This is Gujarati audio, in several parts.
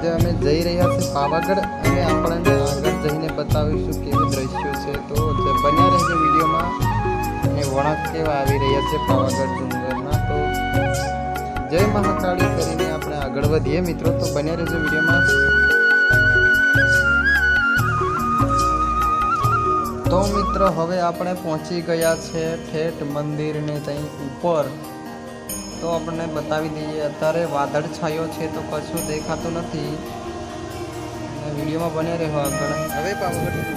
આજે અમે જઈ રહ્યા છીએ પાવાગઢ અને આપણને આગળ જઈને બતાવીશું કેવું દ્રશ્યો છે. તો બન્યા રહેશે વિડીયોમાં અને વળાંક કેવા આવી રહ્યા છે પાવાગઢ ડુંગરના તો જય મહાકાળી કરીને આપણે આગળ વધીએ. મિત્રો, તો બન્યા રહેશે વિડીયોમાં. તો મિત્રો, હવે આપણે પહોંચી ગયા છે ઠેઠ મંદિરને ત્યાં ઉપર. તો આપણને બતાવી દઈએ. અત્યારે વાદળ છાયો છે તો કશું દેખાતું નથી. વિડીયોમાં બને રહ્યો આગળ. હવે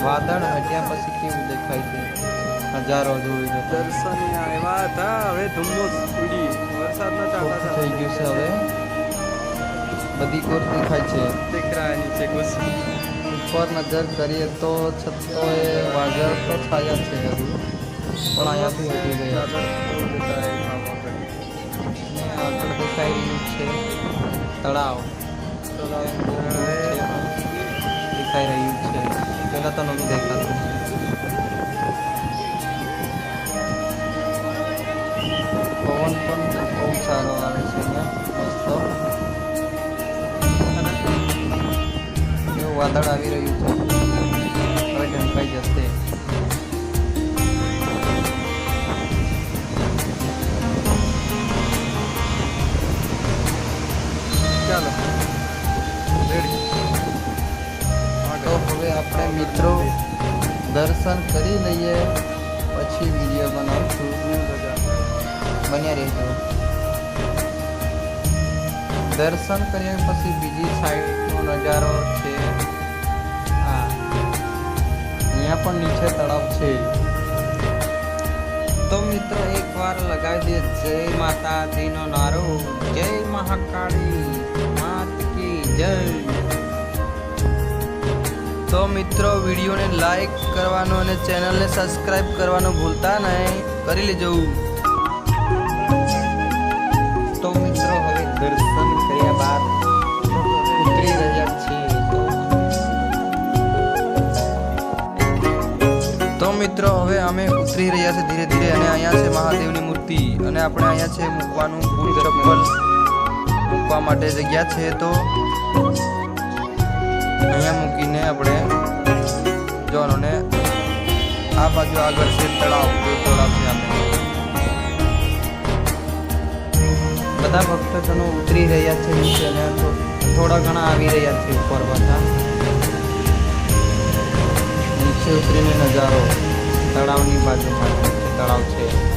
વાદળ હટ્યા પછી કેવું દેખાય છે? હજારો જોઈ દર્શન આવ્યા હતા. હવે ધુમ્મસ ઉડી. વરસાદના ચાટા થઈ ગયું છે હવે. બધી કોર દેખાય છે. દેખરાની છે ગુસ ઉપર નજર કરીએ તો છતોએ વાદળ તો છાયા છે હજુ. પણ અહીંયાથી હટી ગયા. દેખાઈ રહ્યું છે. તળાવ. તળાવ દેખાઈ રહ્યું છે. પહેલાં તો નહોતું દેખાતું. પવન પણ બહુ સારો આવે છે એવું વાદળ આવી રહ્યું છે. હવે ઢંકાઈ જશે. હવે આપણે મિત્રો દર્શન કરી લઈએ, પછી વીડિયો બનાવશું. બન્યા રહેજો. દર્શન કર્યા પછી બીજી સાઈડનો નજારો છે. હા. અહીંયા પણ નીચે તળાવ છે. તો મિત્રો એકવાર લગાવી દે. જય માતાજીનો નારો. જય મહાકાળી. માત કી જય. તો મિત્રો, વિડીયોને લાઈક કરવાનો અને ચેનલને સબસ્ક્રાઈબ કરવાનું ભૂલતા નહીં. કરી લેજો. તો મિત્રો, હવે દર્શન કર્યા બાદ ઉતરી રહ્યા છીએ. તો મિત્રો, હવે અમે ઉતરી રહ્યા છે ધીરે ધીરે અને અહીંયા છે મહાદેવની મૂર્તિ અને આપણે અહીંયા છે મૂકવાનું ભૂલ ચપ્પલ મૂકવા માટે જગ્યા છે તો અહીંયા મૂકીને આપણે જોવાનું ને આ બાજુ આગળ છે તળાવ આપણે બધા ભક્તજનો ઉતરી રહ્યા છે નીચે અને થોડા ઘણા આવી રહ્યા છે ઉપર બધા નીચે ઉતરીને નજારો, તળાવની બાજુમાં તળાવ છે.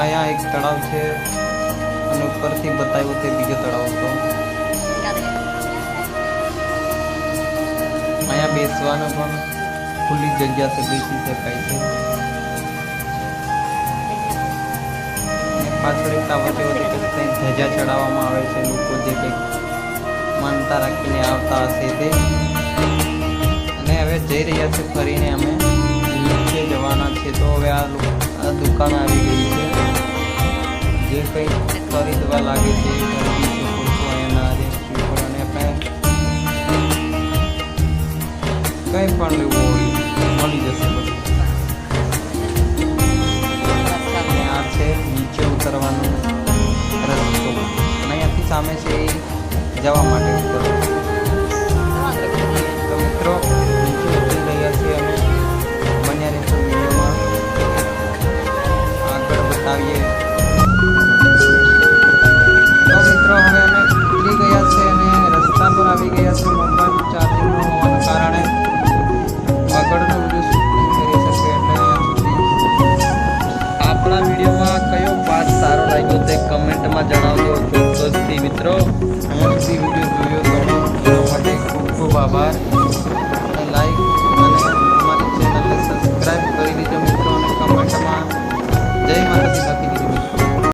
અહીંયા એક તળાવ છે અને ઉપરથી બતાવ્યો તે બીજો તળાવ હતો. અહીંયા બેસવાનો પણ ખુલ્લી જગ્યા છે, બેસી શકાય છે. પાછળ એક આવતી હોતી ધજા ચડાવવામાં આવે છે, લોકો જે કંઈક માનતા રાખીને આવતા હશે તે. અને હવે જઈ રહ્યા છે ફરીને અમે. જવાના છે, તો હવે આ દુકાન આવી ગઈ છે. જે કંઈ ખરીદવા લાગે છે ખરીદી કંઈ પણ લેવું હોય, મળી જશે અને આ છે નીચે ઉતરવાનું રસ્તો. અહીંયાથી સામે છે જવા માટે ઉતરવું આવી ગયા છે મોબાઈલ ચાર્જિંગ કારણે. આગળનું વીડિયો શૂટ કરી શકે એટલે આપણા વિડીયોમાં કયો પાર્ટ સારો લાગ્યો તે કમેન્ટમાં જણાવજો. ચોક્કસથી મિત્રો હું સુધી વીડિયો જોયો તો એના માટે ખૂબ ખૂબ આભાર. લાઈક અને અમારી ચેનલને સબસ્ક્રાઈબ કરી દીધો મિત્રો અને કમેન્ટમાં. જય માતાજી.